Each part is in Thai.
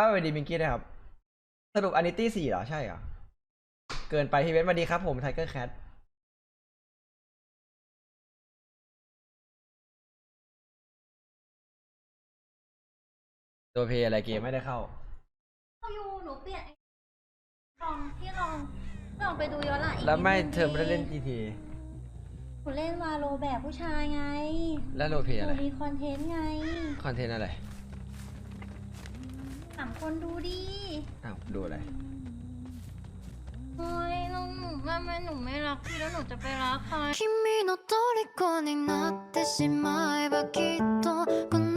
ป้าไปดีมิงกี้ด้วยครับ สรุปอันนิตี้สี่เหรอ ใช่เหรอ เกินไปพี่เบนสวัสดีครับผมไทเกอร์แคทตัวเพย์อะไรเกมไม่ได้เข้าอยู่หนูเปลี่ยนไอ้ลองที่ลองลองไปดูย้อนหลังอีกแล้วไม่นิดนึงเธอไม่ได้เล่นดิ GT หนูเล่นวาโลแบบผู้ชายไงแล้วโรลเพหย์อะไร นูมีคอนเทนต์ไง คอนเทนต์อะไร ถามคนดูดิ อ้าว ดูอะไร โอ้ยน้องหนูทำไมหนูไม่รักพี่แล้วหนูจะไปรักใคร 君の虜になってしまえばきっとこの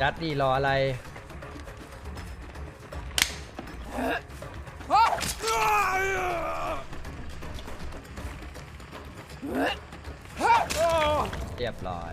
จัดดีรออะไรเรียบร้อย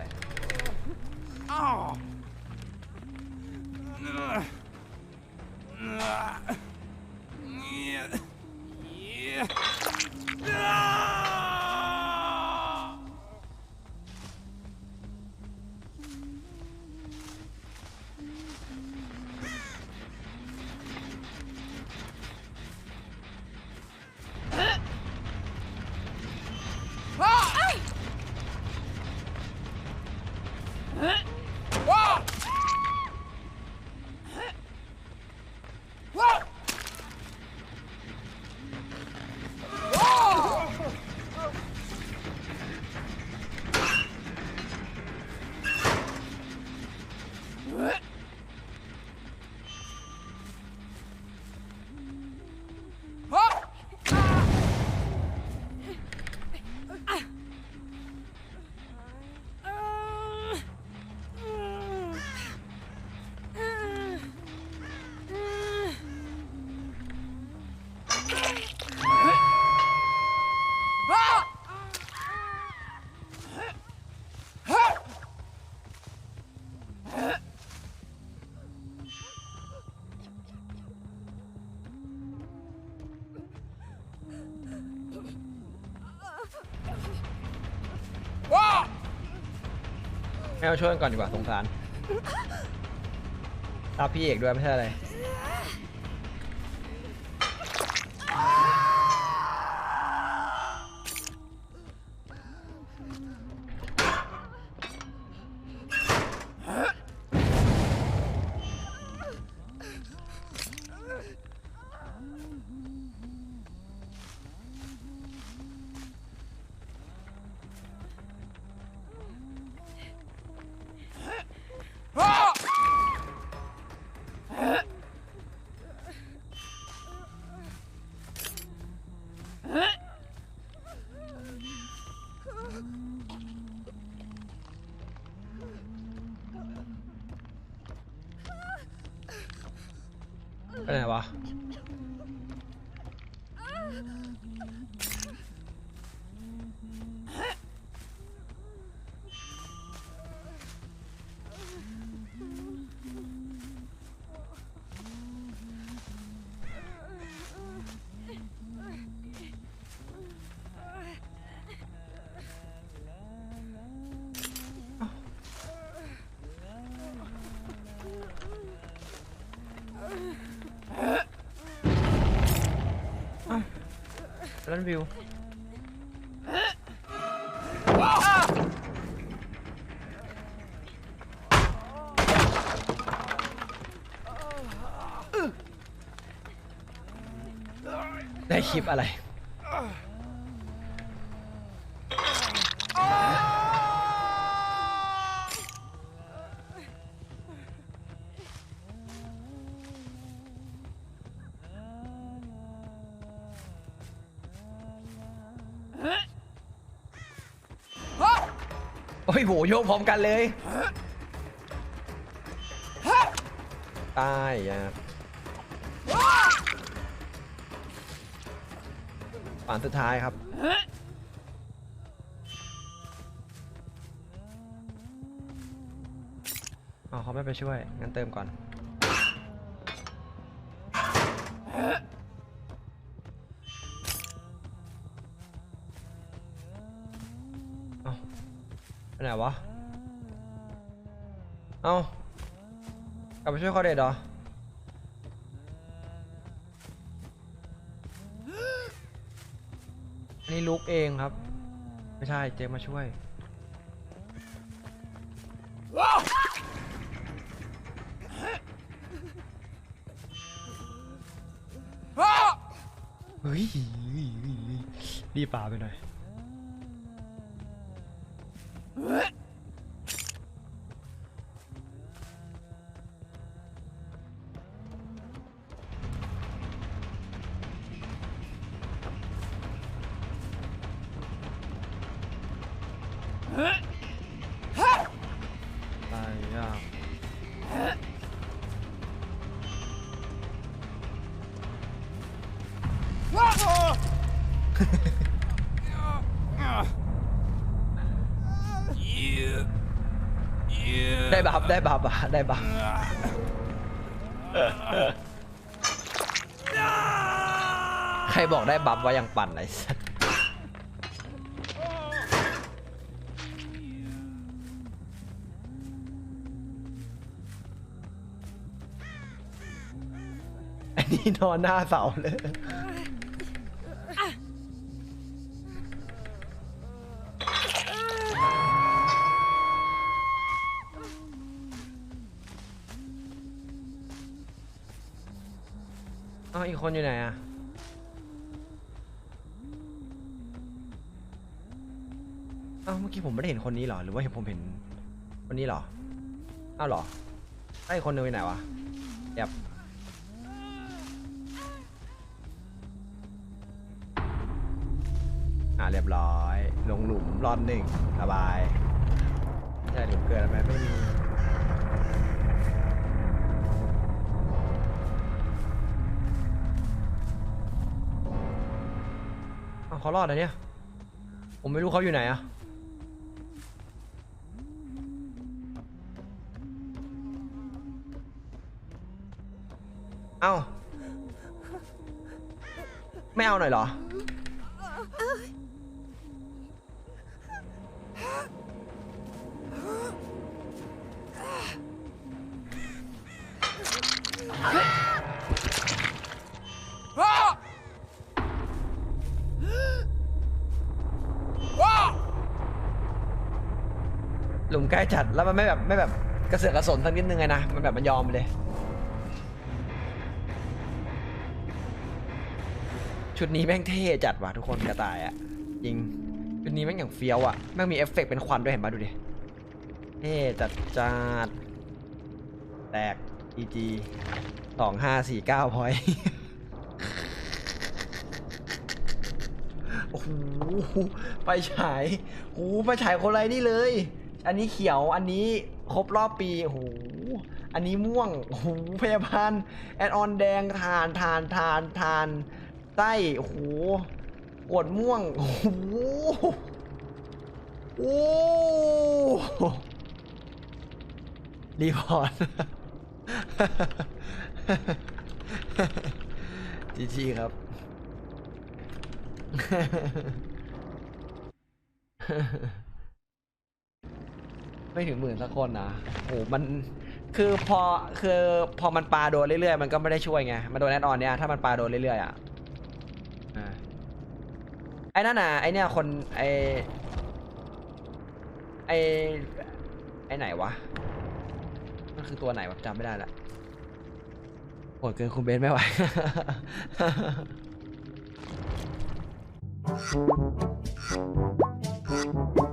ให้มาช่วยกันก่อนดีกว่าสงสารตามพี่เอกด้วยไม่ใช่อะไร ไป ไหนวะแล้ววิวได้คลิปอะไร โอ้ยโหโยกพร้อมกันเลยตายอะป่านสุดท้ายครับ อ๋อเขาไม่ไปช่วย งั้นเติมก่อน เอากลับไปช่วยเขาเด็ดเหรอ อันนี้ลุกเองครับ ไม่ใช่เจมมาช่วย เฮ้ยรีบป่าไปหน่อย ตายยากได้บัฟได้บัฟอะได้บัฟใครบอกได้บัฟว่ายังปั่นไอ้สัส นนี้นอนหน้าเสาเลยอ้าวอีกคนอยู่ไหนอะอ้าวเมื่อกี้ผมไม่ได้เห็นคนนี้เหรอ หรือว่าเห็นผมเห็นคนนี้เหรอ อ้าวเหรอไอ้คนนึงไปไหนวะแอบ อ่าเรียบร้อย ลงหลุมรอดหนึ่งสบายใช่หลุมเกิดอะไรไม่มีอ้าวเขารอดเหรอเนี่ย ผมไม่รู้เขาอยู่ไหนอะเอ้า ไม่เอาหน่อยเหรอ ลุมใกล้จัดแล้วมันไม่แบบไม่แบบกระเสือกกระสนสักนิดนึงไงนะมันแบบมันยอมไปเลย ชุดนี้แม่งเท่จัดว่ะทุกคนกระต่ายอะจริงชุดนี้แม่งอย่างเฟี้ยวอะแม่งมีเอฟเฟกต์เป็นควันด้วยเห็นปะดูดิเท่จัดจัดแตก EG สองห้าสี่เก้าพอยโอ้โหไปฉายโอ้โหไปฉายคนไรนี่เลย อันนี้เขียวอันนี้ครบรอบปีโอ้โหอันนี้ม่วงโอ้โหพยาบาลแอดออนแดงทานทานทานทานไส้โอ้โหปวดม่วงโอ้โหโอ้รีพอร์ตจีจีครับ ไม่ถึงหมื่นสักคนนะโหมันคือพอคือพอมันปาโดนเรื่อยๆ มันก็ไม่ได้ช่วยไงมันโดนแอดออนเนี่ยถ้ามันปาโดนเรื่อยๆอะอ่าไอ้นั่นน่ะไอ้เนี่ยคนไอ้ไอ้ไอ้ไหนวะมันคือตัวไหนวะจำไม่ได้ละโหดเกินคุณเบนไม่ไหว「